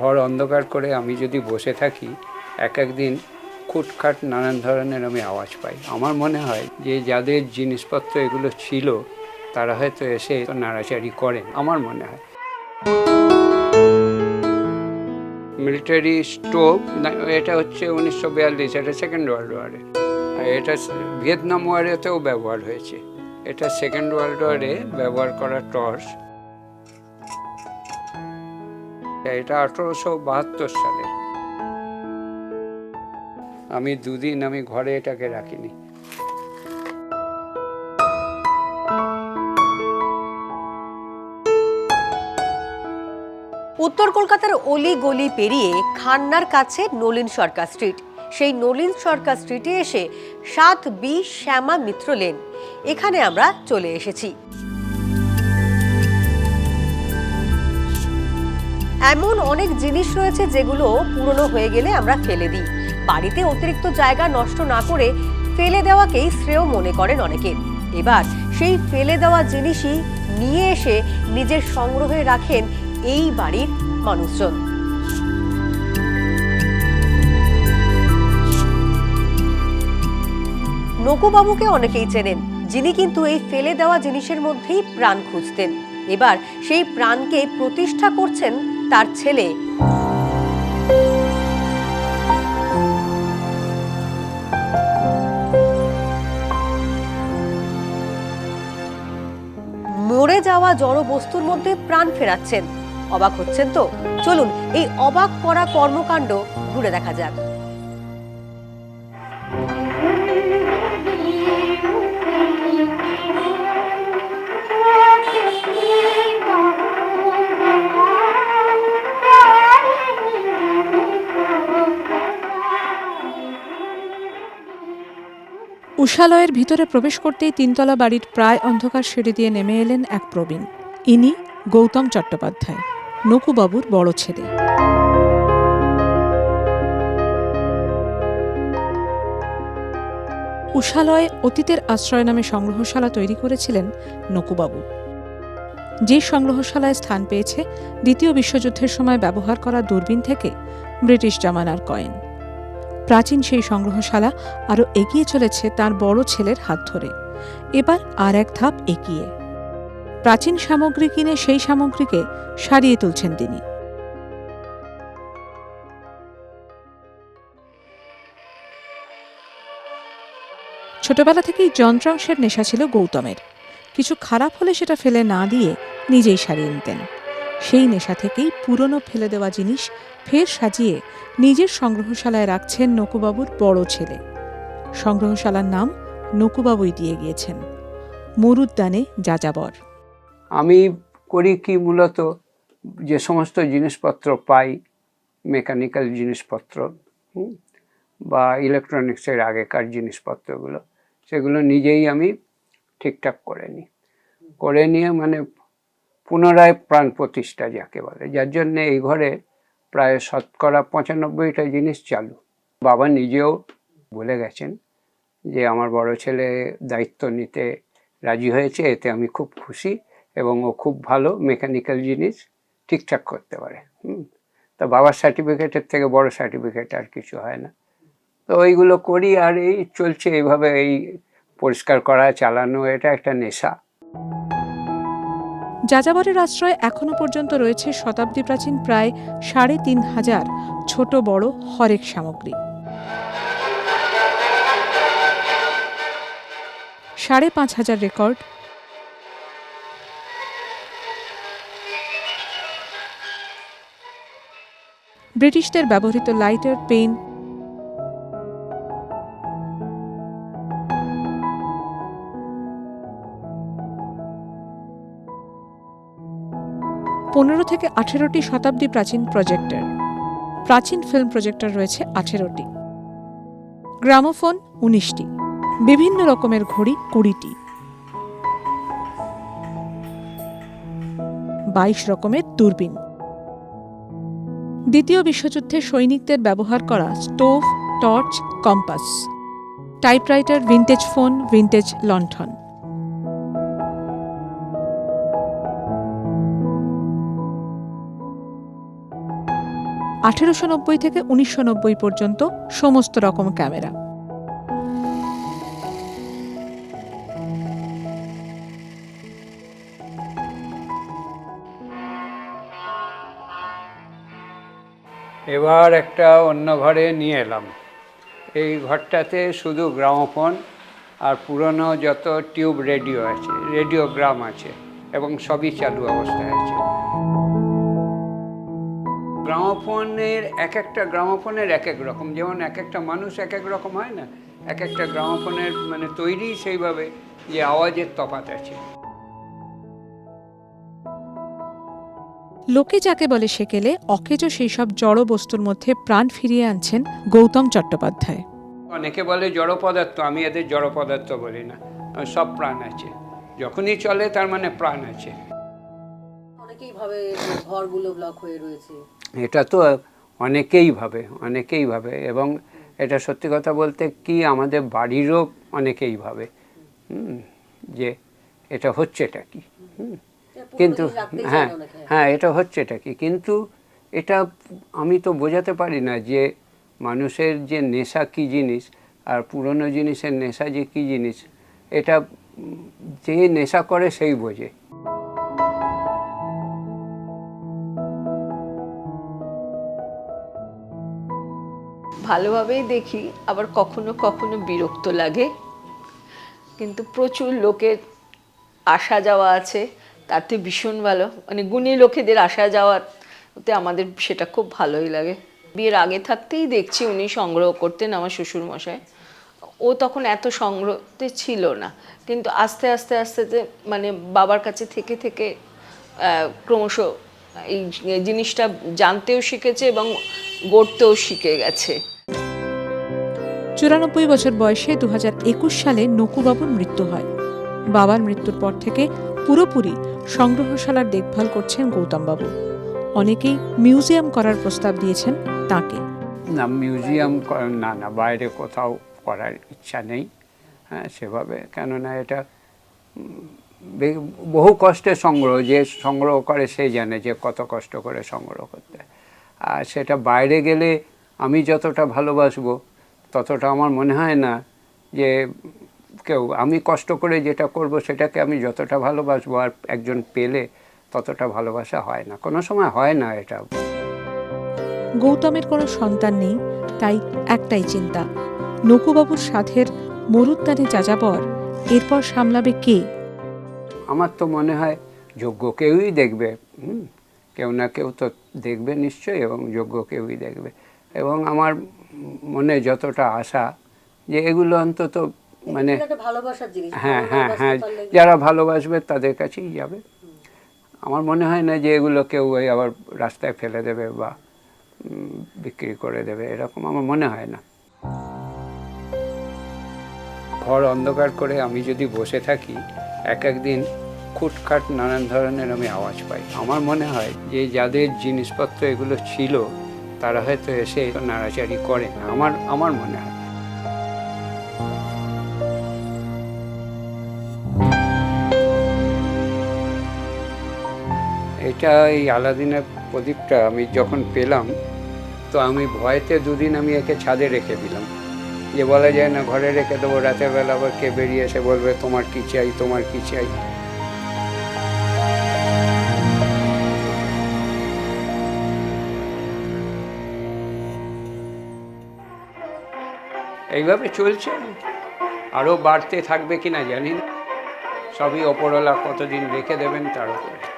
ঘর অন্ধকার করে আমি যদি বসে থাকি, এক একদিন খুটখাট নানান ধরনের আমি আওয়াজ পাই। আমার মনে হয় যে যাদের জিনিসপত্র এগুলো ছিল, তারা হয়তো এসে নাড়াচাড়ি করেন, আমার মনে হয়। মিলিটারি স্টোভ এটা হচ্ছে উনিশশো বিয়াল্লিশ, এটা সেকেন্ড ওয়ার্ল্ড ওয়ারে। এটা ভিয়েতনাম ওয়ারেতেও ব্যবহার হয়েছে। এটা সেকেন্ড ওয়ার্ল্ড ওয়ারে ব্যবহার করা টর্চ। এটা আঠেরোশো বাহাত্তর সালের। আমি দুদিন আমি ঘরে এটাকে রাখিনি। উত্তর কলকাতার অলি গলি পেরিয়ে খান্নার কাছে নলিন সরকার স্ট্রিট। সেই নলিন সরকার স্ট্রিটে এসে সাত বি শ্যামা মিত্র লেন। এখানে আমরা চলে এসেছি। এমন অনেক জিনিস রয়েছে যেগুলো পুরনো হয়ে গেলে আমরা ফেলে দিই। বাড়িতে অতিরিক্ত জায়গা নষ্ট না করে ফেলে দেওয়াকেই শ্রেয় মনে করেন অনেকে। এবার সেই ফেলে দেওয়া জিনিসই নিয়ে এসে নিজের সংগ্রহে রাখেন এই বাড়ির মানুষজন। নকুবাবুকে অনেকেই চেনেন, যিনি কিন্তু এই ফেলে দেওয়া জিনিসের মধ্যেই প্রাণ খুঁজতেন। এবার সেই প্রাণকে প্রতিষ্ঠা করছেন তার ছেলে। মরে যাওয়া জড় বস্তুর মধ্যে প্রাণ ফেরাচ্ছেন। অবাক হচ্ছেন তো? চলুন, এই অবাক করা কর্মকাণ্ড ঘুরে দেখা যাক। উষালয়ের ভিতরে প্রবেশ করতেই তিনতলা বাড়ির প্রায় অন্ধকার সিঁড়ি দিয়ে নেমে এলেন এক প্রবীণ। ইনি গৌতম চট্টোপাধ্যায়, নকুবাবুর বড় ছেলে। উষালয়ে অতীতের আশ্রয় নামে সংগ্রহশালা তৈরি করেছিলেন নকুবাবু। যে সংগ্রহশালায় স্থান পেয়েছে, দ্বিতীয় বিশ্বযুদ্ধের সময় ব্যবহার করা দূরবীন থেকে ব্রিটিশ জামানার কয়েন। প্রাচীন সেই সংগ্রহশালা আরও এগিয়ে চলেছে তার বড় ছেলের হাত ধরে। এবার আর এক ধাপ এগিয়ে। প্রাচীন সামগ্রী কিনে সেই সামগ্রীকে সারিয়ে তুলছেন তিনি। ছোটবেলা থেকেই যন্ত্রাংশের নেশা ছিল গৌতমের। কিছু খারাপ হলে সেটা ফেলে না দিয়ে নিজেই সারিয়ে নিতেন। সেই নেশা থেকেই পুরনো ফেলে দেওয়া জিনিস ফের সাজিয়ে নিজের সংগ্রহশালায় রাখছেন নকুবাবুর বড় ছেলে। সংগ্রহশালার নাম নকুবাবুই দিয়ে গিয়েছেন। মরুদ্যানে যাযাবর। আমি করি কি মূলত যে সমস্ত জিনিসপত্র পাই, মেকানিক্যাল জিনিসপত্র বা ইলেকট্রনিক্সের আগেকার জিনিসপত্রগুলো, সেগুলো নিজেই আমি ঠিকঠাক করে নিই। করে নিয়ে মানে পুনরায় প্রাণ প্রতিষ্ঠা যাকে বলে। যার জন্যে এই ঘরে প্রায় শতকরা পঁচানব্বইটা জিনিস চালু। বাবা নিজেও বলে গেছেন যে, আমার বড় ছেলে দায়িত্ব নিতে রাজি হয়েছে, এতে আমি খুব খুশি এবং ও খুব ভালো মেকানিক্যাল জিনিস ঠিকঠাক করতে পারে। হুম। তা বাবার সার্টিফিকেটের থেকে বড় সার্টিফিকেট আর কিছু হয় না। তো ওইগুলো করি আর এই চলছে। এইভাবে এই পরিষ্কার করা, চালানো, এটা একটা নেশা। যাযাবরের আশ্রয়ে এখনও পর্যন্ত রয়েছে শতাব্দী প্রাচীন প্রায় সাড়ে তিন হাজার ছোট বড় হরেক সামগ্রী। সাড়ে পাঁচ হাজার রেকর্ড। ব্রিটিশদের ব্যবহৃত লাইটার, পেন পনেরো থেকে আঠেরোটি শতাব্দী প্রাচীন প্রজেক্টর। প্রাচীন ফিল্ম প্রজেক্টর রয়েছে আঠেরোটি। গ্রামোফোন উনিশটি। বিভিন্ন রকমের ঘড়ি কুড়িটি। বাইশ রকমের দূরবীন। দ্বিতীয় বিশ্বযুদ্ধে সৈনিকদের ব্যবহার করা stove, torch, compass. Typewriter, vintage phone, vintage লণ্ঠন। আঠেরোশো নব্বই থেকে উনিশশো নব্বই পর্যন্ত সমস্ত রকম ক্যামেরা। এবার একটা অন্য ঘরে নিয়ে এলাম। এই ঘরটাতে শুধু গ্রামোফোন আর পুরনো যত টিউব রেডিও আছে, রেডিওগ্রাম আছে এবং সবই চালু অবস্থায় আছে। গ্রামোফোনের এক একটা গ্রামোফোনের এক এক রকম। যেমন এক একটা মানুষ এক এক রকম হয় না? এক একটা গ্রামোফোনের মানে তৈরি সেইভাবে যে আওয়াজের তফাৎ আছে। লোকে যাকে বলে সেকেলে অকেজো সেই সব জড় বস্তুর মধ্যে প্রাণ ফিরিয়ে আনছেন গৌতম চট্টোপাধ্যায়। অনেকে বলে জড় পদার্থ আমি এদের জড় পদার্থ বলি না। সব প্রাণ আছে। যখনই চলে তার মানে প্রাণ আছে। অনেকেই ভাবে ঘরগুলো ব্লক হয়ে রয়েছে। এটা তো অনেকেই ভাবে অনেকেই ভাবে এবং এটা সত্যি কথা বলতে কি আমাদের বাড়িরও অনেকেই ভাবে যে এটা হচ্ছেটা কি কিন্তু হ্যাঁ হ্যাঁ এটা হচ্ছেটা কি কিন্তু এটা আমি তো বোঝাতে পারি না যে মানুষের যে নেশা কী জিনিস আর পুরনো জিনিসের নেশা যে কী জিনিস এটা যে নেশা করে সেই বোঝে। ভালোভাবেই দেখি, আবার কখনো কখনো বিরক্ত লাগে। কিন্তু প্রচুর লোকের আসা যাওয়া আছে তাতে ভীষণ ভালো। মানে গুণী লোকেদের আসা যাওয়াতে আমাদের সেটা খুব ভালোই লাগে। বিয়ের আগে থাকতেই দেখছি উনি সংগ্রহ করতেন আমার শ্বশুর মশাই ও তখন এত সংগ্রহতে ছিল না। কিন্তু আস্তে আস্তে আস্তে মানে বাবার কাছে থেকে থেকে ক্রমশ এই জিনিসটা জানতেও শিখেছে এবং গড়তেও শিখে গেছে। চুরানব্বই বছর বয়সে দু একুশ সালে নকুবাবুর মৃত্যু হয়। বাবার মৃত্যুর পর থেকে পুরোপুরি সংগ্রহশালার দেখভাল করছেন গৌতমবাবু। অনেকেই মিউজিয়াম করার প্রস্তাব দিয়েছেন তাকে। না মিউজিয়াম না না বাইরে কোথাও করার ইচ্ছা নেই। হ্যাঁ সেভাবে কেননা এটা বহু কষ্টে সংগ্রহ যে সংগ্রহ করে সে জানে যে কত কষ্ট করে সংগ্রহ করতে হয়। আর সেটা বাইরে গেলে আমি যতটা ভালোবাসবো ততটা আমার মনে হয় না যে কেউ আমি কষ্ট করে যেটা করব সেটাকে আমি যতটা ভালোবাসবো আর একজন পেলে ততটা ভালোবাসা হয় না। কোনো সময় হয় না এটা। গৌতমের কোনো সন্তান নেই তাই একটাই চিন্তা। নকুবাবুর সাধের মরুদ্যানে যাযাবর এরপর সামলাবে কে? আমার তো মনে হয় যোগ্য কেউই দেখবে হুম, কেউ না কেউ তো দেখবে নিশ্চয়ই এবং যোগ্য কেউই দেখবে। এবং আমার মনে যতটা আশা যে এগুলো অন্তত মানে একটা ভালোবাসার জিনিস হ্যাঁ হ্যাঁ হ্যাঁ যারা ভালোবাসবে তাদের কাছেই যাবে। আমার মনে হয় না যে এগুলো কেউ ওই আবার রাস্তায় ফেলে দেবে বা বিক্রি করে দেবে এরকম আমার মনে হয় না। ঘর অন্ধকার করে আমি যদি বসে থাকি এক একদিন খুটখাট নানান ধরনের আমি আওয়াজ পাই। আমার মনে হয় যে যাদের জিনিসপত্র এগুলো ছিল, তারা হয়তো এসে নাড়াচাড়ি করে। না আমার আমার মনে হয়। এটা এই আলাদিনের প্রদীপটা আমি যখন পেলাম, তো আমি ভয়েতে দুদিন আমি একে ছাদে রেখে দিলাম। যে বলা যায় না, ঘরে রেখে দেবো, রাতের বেলা আবার কে বেরিয়ে এসে বলবে, তোমার কি চাই, তোমার কি চাই? এইভাবে চলছে। আরও বাড়তে থাকবে কিনা জানি না। সবই ওপরওয়ালা কতদিন রেখে দেবেন তার উপরে।